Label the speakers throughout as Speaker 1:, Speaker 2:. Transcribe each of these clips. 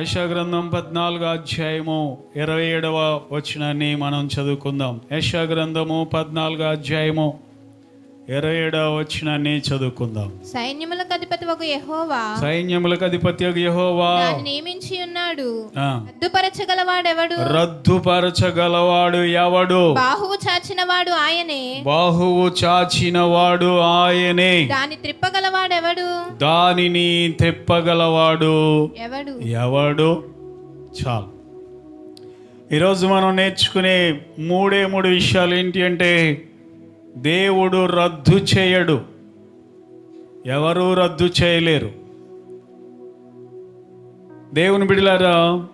Speaker 1: యశాగ్రంథం పద్నాలుగు అధ్యాయము ఇరవై ఏడవ వచనాన్ని మనం చదువుకుందాం. యశాగ్రంథము పద్నాలుగు అధ్యాయము ఇరవై ఏడవ వచనాన్ని చదువుకుందాం.
Speaker 2: సైన్యములకు అధిపతి ఒక యెహోవా.
Speaker 1: సైన్యములకు అధిపతి యెహోవా.
Speaker 2: దాన్ని నియమించి ఉన్నాడు. రద్దుపరచగలవాడెవడు?
Speaker 1: రద్దుపరచగలవాడు ఎవడు?
Speaker 2: బాహువు చాచిన వాడు ఆయనే.
Speaker 1: బాహువు చాచినవాడు ఆయనే.
Speaker 2: దాన్ని త్రిప్పగలవాడెవడు?
Speaker 1: దానిని తెప్పగలవాడు
Speaker 2: ఎవడు?
Speaker 1: ఎవడు? చాలు. ఈరోజు మనం నేర్చుకునే మూడే మూడు విషయాలు ఏంటి అంటే దేవుడు రద్దు చేయడు. ఎవరు రద్దు చేయలేరు. దేవుని బిడిలారా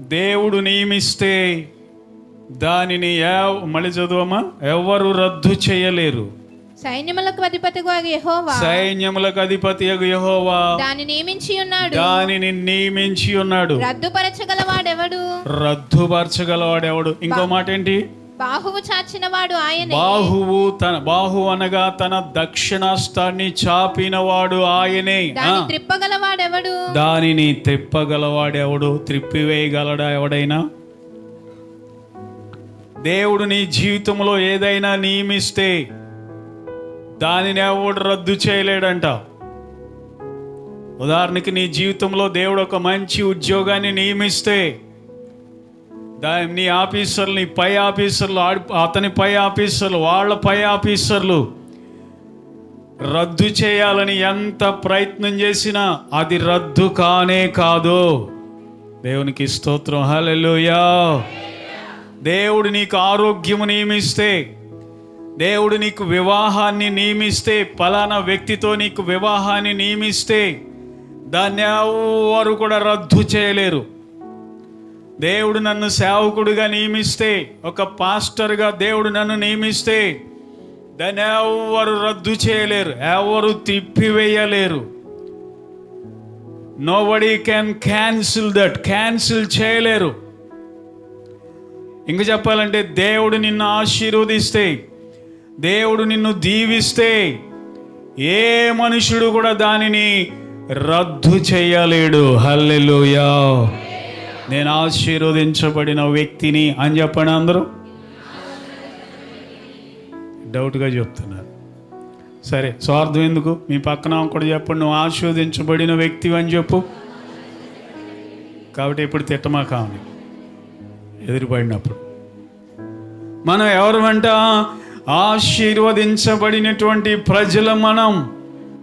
Speaker 1: దేవుడు నియమిస్తే దానిని మళ్ళీ చదువమ్మా. ఎవరు రద్దు చేయలేరు.
Speaker 2: సైన్యములకు అధిపతి యెహోవా.
Speaker 1: సైన్యములకు అధిపతి యెహోవా.
Speaker 2: దాన్ని నియమించి ఉన్నాడు.
Speaker 1: దానిని నియమించి ఉన్నాడు.
Speaker 2: రద్దుపరచగలవాడెవడు?
Speaker 1: రద్దుపరచగలవాడు ఎవడు ఇంకో మాట ఏంటి
Speaker 2: బాహువు చాచిన వాడు ఆయనే.
Speaker 1: బాహువు తన బాహు అనగా తన దక్షిణాస్తాన్ని చాపినవాడు ఆయనే. ఆ,
Speaker 2: దాన్ని త్రిప్పగలవాడెవడు?
Speaker 1: దానిని తెప్పగలవాడెవడు త్రిప్పివేయగలడా ఎవడైనా? దేవుడు నీ జీవితంలో ఏదైనా నియమిస్తే దానిని ఎవడు రద్దు చేయలేడంట. ఉదాహరణకి నీ జీవితంలో దేవుడు ఒక మంచి ఉద్యోగాన్ని నియమిస్తే దాని నీ ఆఫీసర్లు నీ పై ఆఫీసర్లు అతని పై ఆఫీసర్లు వాళ్ళ పై ఆఫీసర్లు. రద్దు చేయాలని ఎంత ప్రయత్నం చేసినా అది రద్దు కానే కాదు. దేవునికి స్తోత్రం. హలెలుయా దేవుడు నీకు ఆరోగ్యము నియమిస్తే దేవుడు నీకు వివాహాన్ని నియమిస్తే పలానా వ్యక్తితో నీకు వివాహాన్ని నియమిస్తే దాన్ని ఎవరు కూడా రద్దు చేయలేరు. దేవుడు నన్ను సేవకుడిగా నియమిస్తే ఒక పాస్టర్గా దేవుడు నన్ను నియమిస్తే దాన్ని ఎవరు రద్దు చేయలేరు ఎవరు తిప్పివేయలేరు. Nobody can cancel that cancel చేయలేరు. ఇంక చెప్పాలంటే దేవుడు నిన్ను ఆశీర్వదిస్తే దేవుడు నిన్ను దీవిస్తే ఏ మనుషుడు కూడా దానిని రద్దు చేయలేడు. హల్లెలుయా. నేను ఆశీర్వదించబడిన వ్యక్తిని అని చెప్పండి అందరూ. డౌట్గా చెప్తున్నారు. సరే స్వార్థం ఎందుకు? మీ పక్కన కూడా చెప్పండి నువ్వు ఆశీర్వదించబడిన వ్యక్తి అని చెప్పు. కాబట్టి ఇప్పుడు తిట్టమా కావాలి ఎదురుపడినప్పుడు. మనం ఎవరు వెంట ఆశీర్వదించబడినటువంటి ప్రజల మనం?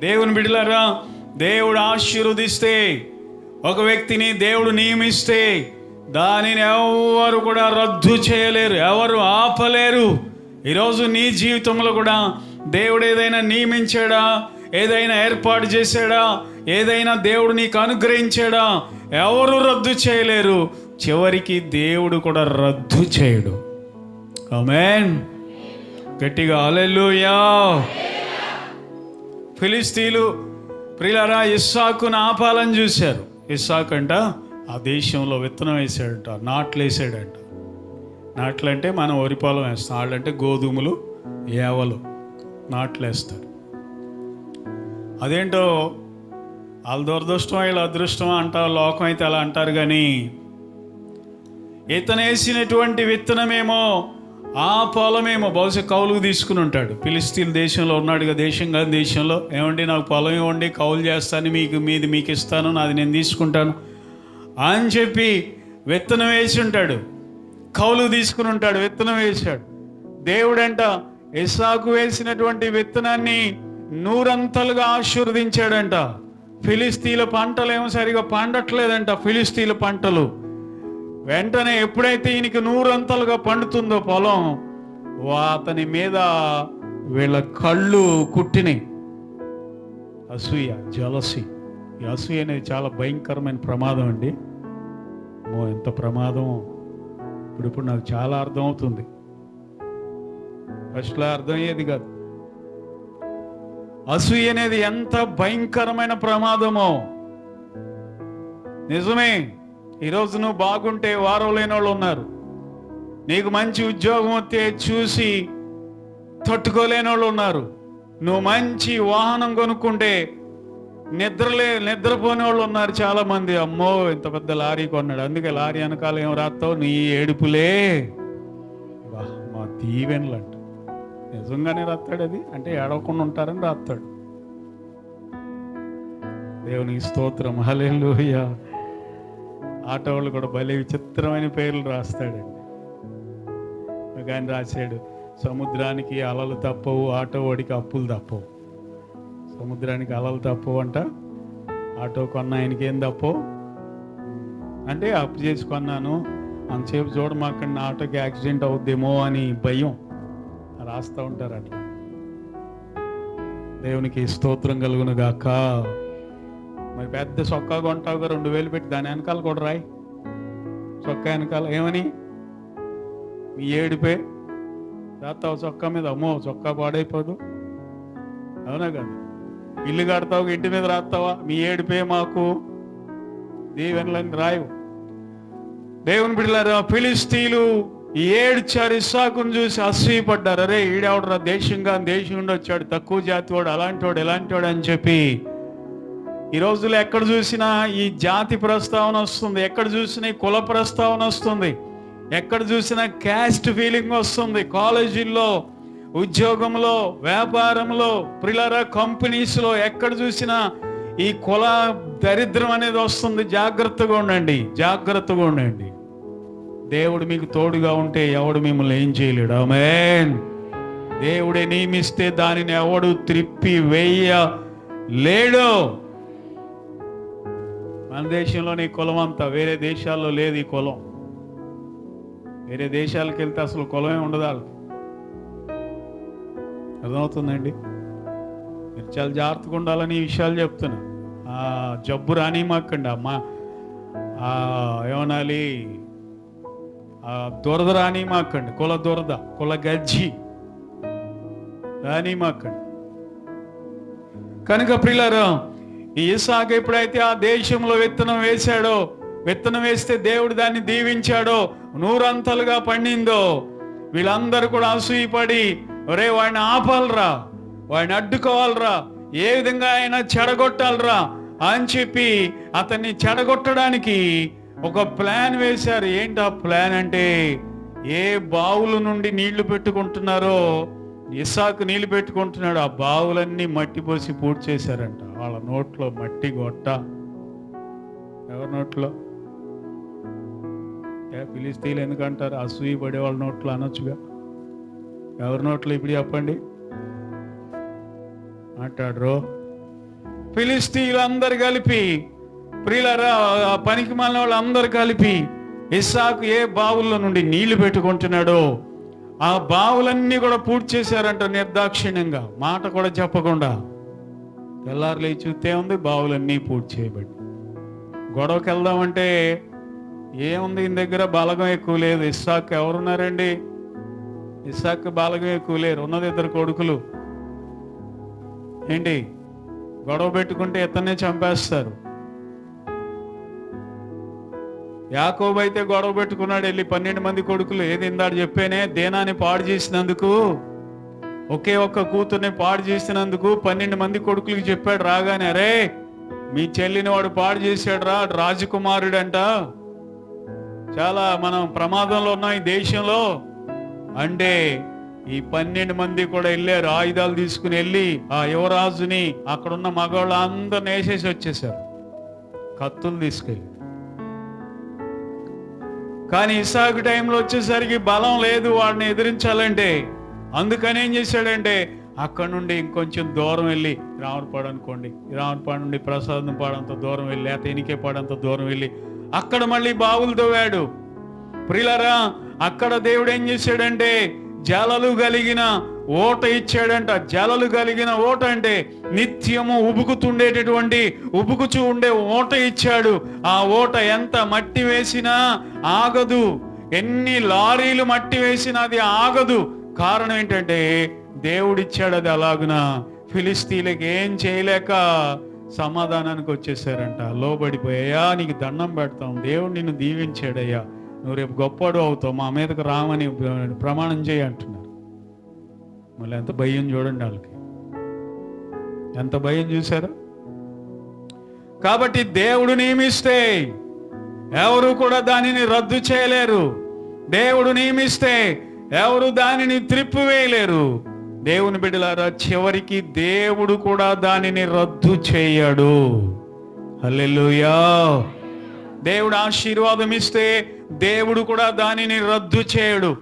Speaker 1: దేవుని బిడలరా దేవుడు ఆశీర్వదిస్తే ఒక వ్యక్తిని దేవుడు నియమిస్తే దానిని ఎవరు కూడా రద్దు చేయలేరు ఎవరు ఆపలేరు. ఈరోజు నీ జీవితంలో కూడా దేవుడు ఏదైనా నియమించాడా? ఏదైనా ఏర్పాటు చేశాడా? ఏదైనా దేవుడు నీకు అనుగ్రహించాడా? ఎవరు రద్దు చేయలేరు. చివరికి దేవుడు కూడా రద్దు చేయడు. కమేన్ గట్టిగా అలెలుయా ఫిలిస్తీన్లు ప్రిలరా ఇస్సాకును ఆపాలని చూశారు. ఇస్సాకు అంట ఆ దేశంలో విత్తనం వేసాడంట నాట్లు వేసాడంట. నాట్లు అంటే మనం వరిపాలం వేస్తాం వాళ్ళంటే గోధుమలు ఏవలు నాట్లు వేస్తారు. అదేంటో వాళ్ళ దురదృష్టం వీళ్ళ అదృష్టం అంటారు లోకం అయితే అలా అంటారు కానీ ఇతను వేసినటువంటి విత్తనమేమో ఆ పొలమేమో బహుశా కౌలుకు తీసుకుని ఉంటాడు. ఫిలిస్తీన్ దేశంలో ఉన్నాడుగా దేశంగా దేశంలో. ఏమండి నాకు పొలం ఇవ్వండి కౌలు చేస్తాను మీకు మీది మీకు ఇస్తాను నాది నేను తీసుకుంటాను అని చెప్పి విత్తనం వేసి ఉంటాడు. కౌలు తీసుకుని ఉంటాడు విత్తనం వేశాడు. దేవుడంట ఇసాకు వేసినటువంటి విత్తనాన్ని నూరంతలుగా ఆశీర్వదించాడంట. ఫిలిస్తీన్ల పంటలు ఏమో సరిగా పండట్లేదంట ఫిలిస్తీన్ల పంటలు. వెంటనే ఎప్పుడైతే ఈయనకి నూరంతలుగా పండుతుందో పొలం వా- అతని మీద వీళ్ళ కళ్ళు కుట్టినాయి. అసూయ జలసి. ఈ అసూయ అనేది చాలా భయంకరమైన ప్రమాదం అండి. ఓ ఎంత ప్రమాదం. ఇప్పుడు ఇప్పుడు నాకు చాలా అర్థం అవుతుంది ఫస్ట్లో అర్థమయ్యేది కాదు. అసూయ అనేది ఎంత భయంకరమైన ప్రమాదమో. నిజమే. ఈరోజు నువ్వు బాగుంటే వారం లేని వాళ్ళు ఉన్నారు. నీకు మంచి ఉద్యోగం వస్తే చూసి తట్టుకోలేని వాళ్ళు ఉన్నారు. నువ్వు మంచి వాహనం కొనుక్కుంటే నిద్రలే నిద్రపోని వాళ్ళు ఉన్నారు చాలా మంది అమ్మో ఇంత పెద్ద లారీ కొన్నాడు. అందుకే లారీ వెనకాల ఏం రాస్తావు? నీ ఏడుపులే. మా దీవెనలు అంట. నిజంగానే రాస్తాడు అది? అంటే ఏడవకుండా ఉంటారని రాస్తాడు. దేవునికి స్తోత్రం. హల్లెలూయా. ఆటో వాళ్ళు కూడా భలే విచిత్రమైన పేర్లు రాస్తాడండి. ఒక ఆయన రాశాడు సముద్రానికి అలలు తప్పవు ఆటో వాడికి అప్పులు తప్పవు. సముద్రానికి అలలు తప్పవు అంట ఆటో కొన్న ఆయనకి ఏం తప్పవు? అంటే అప్పు చేసి కొన్నాను అంతసేపు చూడమాకండి నా ఆటోకి యాక్సిడెంట్ అవుద్దేమో అని భయం. రాస్తూ ఉంటారు అట్లా దేవునికి స్తోత్రం కలుగును గాక మరి పెద్ద చొక్కా కొంటావుగా రెండు వేలు పెట్టి దాని వెనకాల కూడా రాయి. చొక్కా వెనకాల ఏమని? మీ ఏడిపే రాస్తావు చొక్కా మీద అమ్మో చొక్కా పాడైపోదు. అవునా కదా? ఇల్లు కడతావు ఇంటి మీద రాస్తావా? మీ ఏడిపే మాకు. దీవెనలని రాయవు. దేవుని బిడ్డలారా ఫిలిస్తీలు ఏడ్చారు ఇస్సాకును చూసి అసూయపడ్డారు అరే ఈడెవడరా దేశంగా దేశం నుండి వచ్చాడు తక్కువ జాతి వాడు అలాంటి వాడు ఎలాంటి వాడు అని చెప్పి ఈ రోజుల్లో ఎక్కడ చూసినా ఈ జాతి ప్రస్తావన వస్తుంది ఎక్కడ చూసినా ఈ కుల ప్రస్తావన వస్తుంది ఎక్కడ చూసినా క్యాస్ట్ ఫీలింగ్ వస్తుంది. కాలేజీల్లో ఉద్యోగంలో వ్యాపారంలో ప్రిలర కంపెనీస్లో ఎక్కడ చూసినా ఈ కుల దరిద్రం అనేది వస్తుంది. జాగ్రత్తగా ఉండండి జాగ్రత్తగా ఉండండి. దేవుడు మీకు తోడుగా ఉంటే ఎవడు మిమ్మల్ని ఏం చేయలేడు. ఆమేన్. దేవుడే నియమిస్తే దానిని ఎవడు త్రిప్పి వేయ లేడో మన దేశంలోని నీ కులం అంతా వేరే దేశాల్లో లేదు ఈ కులం. వేరే దేశాలకు వెళ్తే అసలు కులమే ఉండదు వాళ్ళకి. అర్థమవుతుందండి? మీరు చాలా జాగ్రత్తగా ఉండాలని ఈ విషయాలు చెప్తున్నా. ఆ జబ్బు రాని మాకండి అమ్మా. ఆ ఏమనాలి? ఆ దురద రాని మాకండి కుల దురద కుల గజ్జి రాని మాకండి. కనుక ప్రిలారా ఈ ఇసాక ఎప్పుడైతే ఆ దేశంలో విత్తనం వేశాడో విత్తనం వేస్తే దేవుడు దాన్ని దీవించాడో నూరంతలుగా పండిందో వీళ్ళందరూ కూడా అసూయపడి ఒరే వాడిని ఆపాలరా వాడిని అడ్డుకోవాలరా ఏ విధంగా అయినా చెడగొట్టాలరా అని చెప్పి అతన్ని చెడగొట్టడానికి ఒక ప్లాన్ వేశారు. ఏంటి ఆ ప్లాన్ అంటే ఏ బావుల నుండి నీళ్ళు పెట్టుకుంటున్నారో ఇసాకు నీళ్ళు పెట్టుకుంటున్నాడు ఆ బావులన్నీ మట్టిపోసి పూడ్చేశారంట చేశారంట. వాళ్ళ నోట్లో మట్టి గొట్ట. ఎవరి నోట్లో? ఏ ఫిలిస్తీన్లు ఎందుకంటారు? అసూయ పడే వాళ్ళ నోట్లో అనొచ్చుగా. ఎవరి నోట్లో ఇప్పుడు చెప్పండి? అంటాడు ఫిలిస్తీన్లు అందరు కలిపి ప్రియులరా ఆ పనికి మాలిన వాళ్ళు అందరు కలిపి ఇస్సాకు ఏ బావుల్లో నుండి నీళ్ళు పెట్టుకుంటున్నాడో ఆ బావులన్నీ కూడా పూర్తి చేశారంట నిర్దాక్షిణ్యంగా. మాట కూడా చెప్పకుండా. తెల్లారు లేచి చూస్తే ఉంది బావులన్నీ పూర్తి చేయబడి గొడవకి వెళ్దామంటే ఏముంది ఈయన దగ్గర? బలగం ఎక్కువ లేదు. ఇస్సాక్ ఎవరున్నారండి? ఇస్సాక్ బలగం ఎక్కువ లేరు. ఉన్నది ఇద్దరు కొడుకులు. ఏంటి? గొడవ పెట్టుకుంటే ఇతన్నే చంపేస్తారు. యాకోబు అయితే గొడవ పెట్టుకున్నాడు వెళ్ళి పన్నెండు మంది కొడుకులు. ఏది ఇందాడు చెప్పేనే దేనాన్ని పాడు చేసినందుకు? ఒకే ఒక్క కూతుర్ని పాడు చేసినందుకు పన్నెండు మంది కొడుకులకి చెప్పాడు రాగానే అరే మీ చెల్లిని వాడు పాడు చేశాడు రా రాజకుమారుడు అంట చాలా మనం ప్రమాదంలో ఉన్నాం ఈ దేశంలో. అంటే ఈ పన్నెండు మంది కూడా వెళ్ళారు ఆయుధాలు తీసుకుని వెళ్ళి ఆ యువరాజుని అక్కడున్న మగవాళ్ళు అందరిని వేసేసి వచ్చేసారు కత్తులు తీసుకెళ్ళి. కానీ ఇసాకు టైంలో వచ్చేసరికి బలం లేదు వాడిని ఎదిరించాలంటే. అందుకని ఏం చేశాడంటే అక్కడ నుండి ఇంకొంచెం దూరం వెళ్ళి రావణపాడు అనుకోండి. రావణపాడు నుండి ప్రసాదం పాడంత దూరం వెళ్ళి లేకపోతే ఇనికే పాడంత దూరం వెళ్ళి అక్కడ మళ్ళీ బావులు తవ్వాడు. ప్రిలరా అక్కడ దేవుడు ఏం చేశాడంటే జలలు కలిగిన ఓట ఇచ్చాడంట. జలలు కలిగిన ఓట అంటే నిత్యము ఉబుకుతుండేటటువంటి ఉబుకుచూ ఉండే ఓట ఇచ్చాడు. ఆ ఓట ఎంత మట్టి వేసినా ఆగదు. ఎన్ని లారీలు మట్టి వేసినా అది ఆగదు. కారణం ఏంటంటే దేవుడిచ్చాడు అది అలాగున ఫిలిస్తీన్లకు ఏం చేయలేక సమాధానానికి వచ్చేసారంట. లోబడిపోయా నీకు దండం పెడతాం. దేవుడు నిన్ను దీవించాడయ్యా. నువ్వు రేపు గొప్పడు అవుతావు. మా మీదకు రామని ప్రమాణం చేయి అంటున్నారు. మళ్ళీ ఎంత భయం చూడండి వాళ్ళకి. ఎంత భయం చూసారా? కాబట్టి దేవుడు నియమిస్తే ఎవరు కూడా దానిని రద్దు చేయలేరు. దేవుడు నియమిస్తే ఎవరు దానిని త్రిప్పివేయలేరు? దేవుని బిడ్డలారా చివరికి దేవుడు కూడా దానిని రద్దు చేయడు. హల్లెలూయా. దేవుడు ఆశీర్వాదం ఇస్తే దేవుడు కూడా దానిని రద్దు చేయడు.